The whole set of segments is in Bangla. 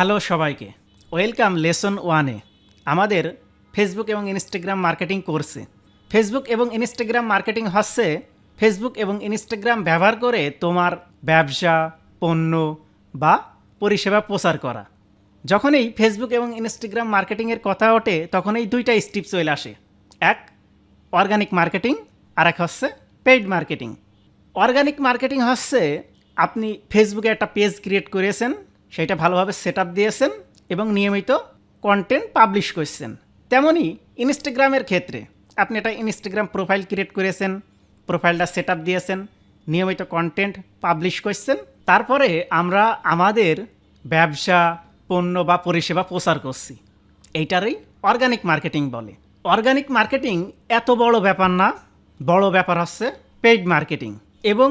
হ্যালো সবাইকে। ওয়েলকাম লেসন ওয়ানে। আমাদের ফেসবুক এবং ইনস্টাগ্রাম মার্কেটিং কোর্সে। ফেসবুক এবং ইনস্টাগ্রাম মার্কেটিং হচ্ছে ফেসবুক এবং ইনস্টাগ্রাম ব্যবহার করে তোমার ব্যবসা, পণ্য বা পরিষেবা প্রচার করা। যখনই ফেসবুক এবং ইনস্টাগ্রাম মার্কেটিংয়ের কথা ওঠে তখন এই দুইটা স্টিপ চলে আসে। এক অর্গানিক মার্কেটিং আর এক হচ্ছে পেইড মার্কেটিং অর্গানিক মার্কেটিং হচ্ছে আপনি ফেসবুকে একটা পেজ ক্রিয়েট করেছেন সেটা ভালোভাবে সেট দিয়েছেন এবং নিয়মিত কন্টেন্ট পাবলিশ করছেন। তেমনই ইনস্টাগ্রামের ক্ষেত্রে আপনি একটা ইনস্টাগ্রাম প্রোফাইল ক্রিয়েট করেছেন প্রোফাইলটা সেট দিয়েছেন, নিয়মিত কন্টেন্ট পাবলিশ করছেন। তারপরে আমরা আমাদের ব্যবসা, পণ্য বা পরিষেবা প্রচার করছি। এইটারই অর্গানিক মার্কেটিং বলে। অর্গানিক মার্কেটিং এত বড় ব্যাপার না, বড় ব্যাপার হচ্ছে পেইড মার্কেটিং এবং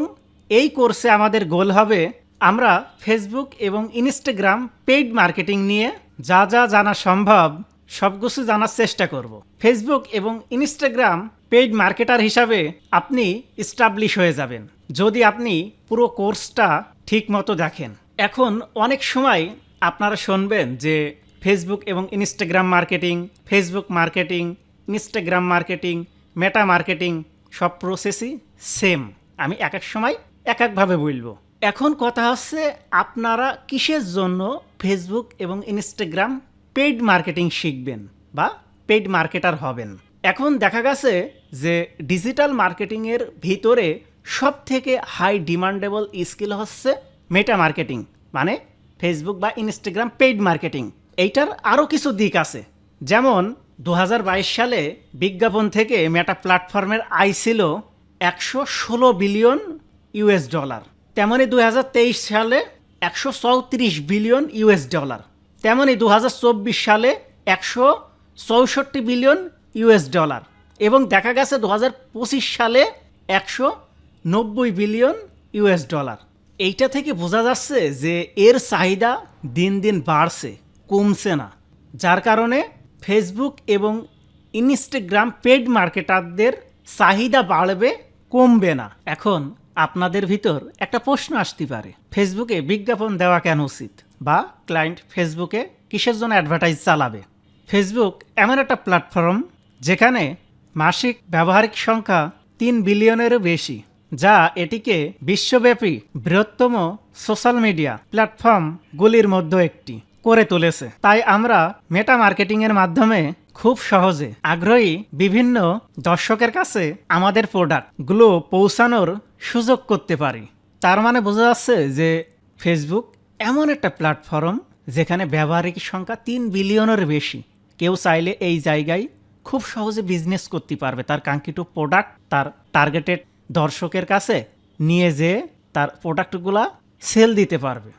এই কোর্সে আমাদের গোল হবে আমরা ফেসবুক এবং ইনস্টাগ্রাম পেইড মার্কেটিং নিয়ে যা যা জানা সম্ভব সব কিছু জানার চেষ্টা করব। ফেসবুক এবং ইনস্টাগ্রাম পেইড মার্কেটার হিসাবে আপনি স্টাবলিশ হয়ে যাবেন, যদি আপনি পুরো কোর্সটা ঠিক মতো দেখেন। এখন অনেক সময় আপনারা শুনবেন যে ফেসবুক এবং Instagram marketing Facebook marketing Instagram marketing Meta marketing সব প্রসেসই সেম আমি এক এক সময় এক একভাবে বলব। এখন কথা হচ্ছে আপনারা কিসের জন্য ফেসবুক এবং ইনস্টাগ্রাম পেইড মার্কেটিং শিখবেন বা পেইড মার্কেটার হবেন? এখন দেখা গেছে যে ডিজিটাল মার্কেটিংয়ের ভিতরে সব থেকে হাই ডিমান্ডেবল স্কিল হচ্ছে মেটা মার্কেটিং মানে ফেসবুক বা ইনস্টাগ্রাম পেইড মার্কেটিং এইটার আরও কিছু দিক আছে। যেমন দু হাজার বাইশ সালে বিজ্ঞাপন থেকে মেটা প্ল্যাটফর্মের আয় ছিল একশো ষোলো বিলিয়ন ইউএস ডলার তেমনি দু সালে একশো চৌত্রিশ বিলিয়ন ইউএস ডলার। তেমনি দু সালে একশো চৌষট্টি বিলিয়ন ইউএস ডলার। এবং দেখা গেছে দু হাজার পঁচিশ সালে একশো নব্বই বিলিয়ন ইউএস ডলার। এইটা থেকে বোঝা যাচ্ছে যে এর চাহিদা দিন দিন বাড়ছে, কমছে না। যার কারণে ফেসবুক এবং ইনস্টাগ্রাম পেড মার্কেটারদের চাহিদা বাড়বে, কমবে না। এখন আপনাদের ভিতর একটা প্রশ্ন আসতে পারে। ফেসবুকে বিজ্ঞাপন দেওয়া কেন উচিত? বা ক্লায়েন্ট ফেসবুকে কিসের জন্য অ্যাডভার্টাইজ চালাবে? ফেসবুক এমন একটা প্ল্যাটফর্ম যেখানে মাসিক ব্যবহারিক সংখ্যা তিন বিলিয়নেরও বেশি, যা এটিকে বিশ্বব্যাপী বৃহত্তম সোশ্যাল মিডিয়া প্ল্যাটফর্মগুলির মধ্যে একটি। করে তুলেছে। তাই আমরা মেটা মার্কেটিংয়ের মাধ্যমে খুব সহজে আগ্রহী বিভিন্ন দর্শকের কাছে আমাদের প্রোডাক্টগুলো পৌঁছানোর সুযোগ করতে পারি। তার মানে বোঝা যাচ্ছে যে ফেসবুক এমন একটা প্ল্যাটফর্ম যেখানে ব্যবহারিক সংখ্যা তিন বিলিয়নের বেশি। কেউ চাইলে এই জায়গায় খুব সহজে বিজনেস করতে পারবে। তার কাঙ্ক্ষিত প্রোডাক্ট তার টার্গেটেড দর্শকের কাছে নিয়ে যেয়ে তার প্রোডাক্টগুলা সেল দিতে পারবে।